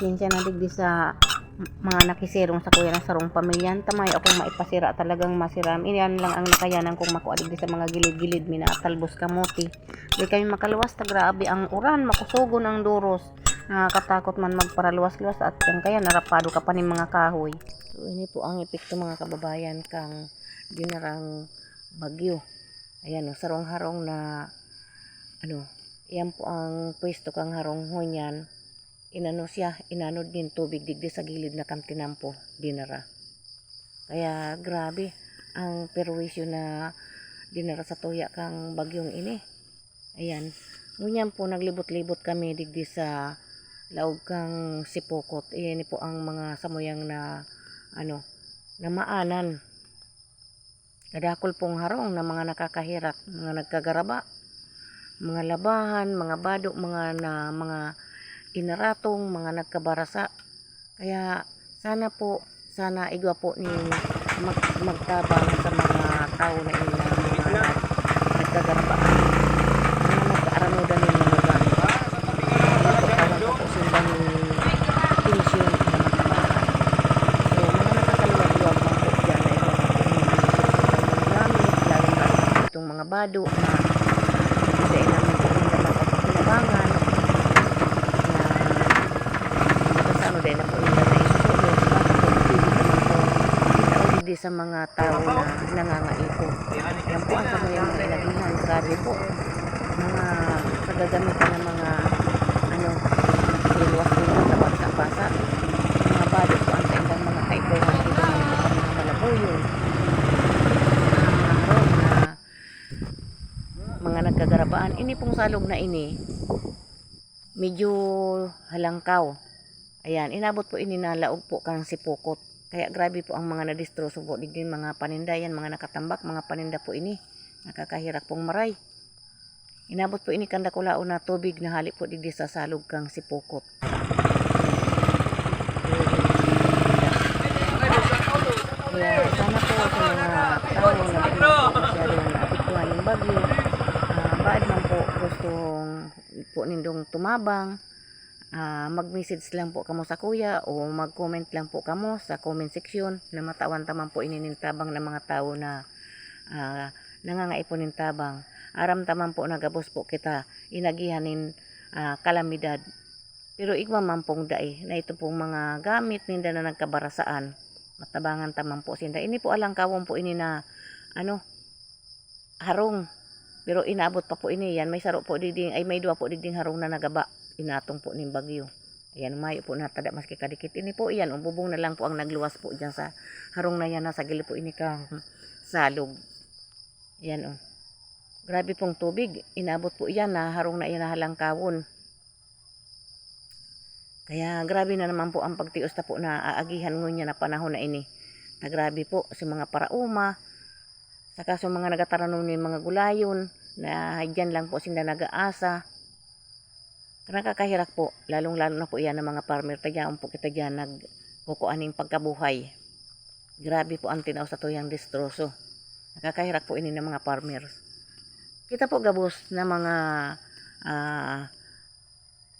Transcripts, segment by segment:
pasensya na digdi sa mga nakisirong sa kuya ng sarong pamilyan tamay akong maipasira talagang masiram iyan lang ang nakayanan kong makuha digdi sa mga gilid-gilid. Minatalbos kamuti di kami makaluwas ta grabe ang uran. Makusugon ang duros. Nakakatakot man magparaluwas-luwas at yan kaya narapado ka pa ni mga kahoy. So ini po ang epekto mga kababayan kang dinarang bagyo. Ayan o sarong harong na ano yan po ang pwesto kang harong hunyan inano siya, inanod din tubig digdi sa gilid na kantinampo, dinara. Kaya grabe ang perwisyo na dinara sa tuya kang bagyong ini. Ayan. Ngunyan po naglibot-libot kami digdi sa laog kang sipokot. Iyan po ang mga samuyang na ano, na maanan. Kadakol pong harong na mga nakakahirak, mga nagkagaraba, mga labahan, mga badok, mga na mga inaratong mga nagkabarasa. Kaya sana po, sana igwa po ni mag, magtabang sa mga tao na ina mga nagkagarapa. Mga nagkaaranudan ng mga lugar. Magkatawan po po sila ni pensyon na matabahan. So, mga nakakaluwag-luwag lang po po ni gamit, lalo na itong mga bado na hindi namin po pinabangan sa ano din na po nila na isusunod hindi sa mga tao na nangangaipo. Yan po ang kamayang mga ilagihan grabe po. Mga kagagamitan ng mga ano iluwas-iluwas na basa-basa mga bado po ang sa ibang mga kaipuhan dito ng mga malabuyon na mga nagkagarabaan. Ini pong salog na ini medyo halangkaw. Ayan, inabot po ini na laog po kang sipukot. Kaya grabe po ang mga nadistroso po digin mga panindayan, mga nakatambak, mga paninda po ini. Nakakahirak pong maray. Inabot po ini kanda kulao na tubig na hali po digdi sa salog kang sipukot. Kaya sana po sa mga tao na masyadong naapektuhan ng bagyo, uh, baad man po gustong po nindong tumabang, ah mag-message lang po kamo sa kuya o mag-comment lang po kamo sa comment section na matawan taman po ininintabang ng mga tao na ah, nangangaiponin tabang. Aram taman po nagabos po kita inagihanin ah, kalamidad. Pero igwa man pong dai na ito pong mga gamit ninda na nagkabarasaan. Matabangan taman po sinda. Ini po alang kawon po ini na ano harong. Pero inaabot pa po ini yan. May saro po diding ay may dua po diding harong na nagaba inatong po ning bagyo. Ayan, mayo po natada maski kadikit ini po iyan, umbubong na lang po ang nagluwas po diyan sa harong na yan nasa gilid po ini kang salog. Ayan oh. Grabe pong tubig, inabot po iyan na harong na iyan na halangkawon. Kaya grabe na naman po ang pagtios na po na aagihan ngunya na panahon na ini. Na grabe po sa mga parauma, sa mga nagataranon ni mga gulayon, na dyan lang po sila nag-aasa. Nakakahirak po, lalong-lalo na po yan ng mga farmer. Tagyan po kita dyan nagkukuaning pagkabuhay. Grabe po ang tinaw sa tuyang distroso. Nakakahirak po ini ng mga farmers. Kita po gabos na mga ah,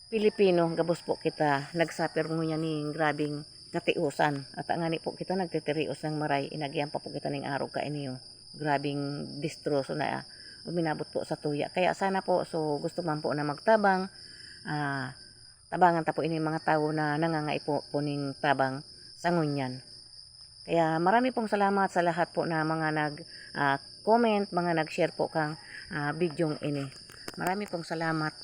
Pilipino, gabos po kita nagsaper mo niya ning grabing katiusan. At ang ngani po kita nagtitirios ng maray, inagyan pa po kita ng araw ka inyo. Grabing distroso na uminabot po sa tuya. Kaya sana po, so gusto man po na magtabang, ah, tabangan ta po ini mga tao na nangangaipo po ning tabang sa ngunyan. Kaya marami pong salamat sa lahat po na mga nag ah, mga nag-share po kang ah, bidyong ini. Marami pong salamat.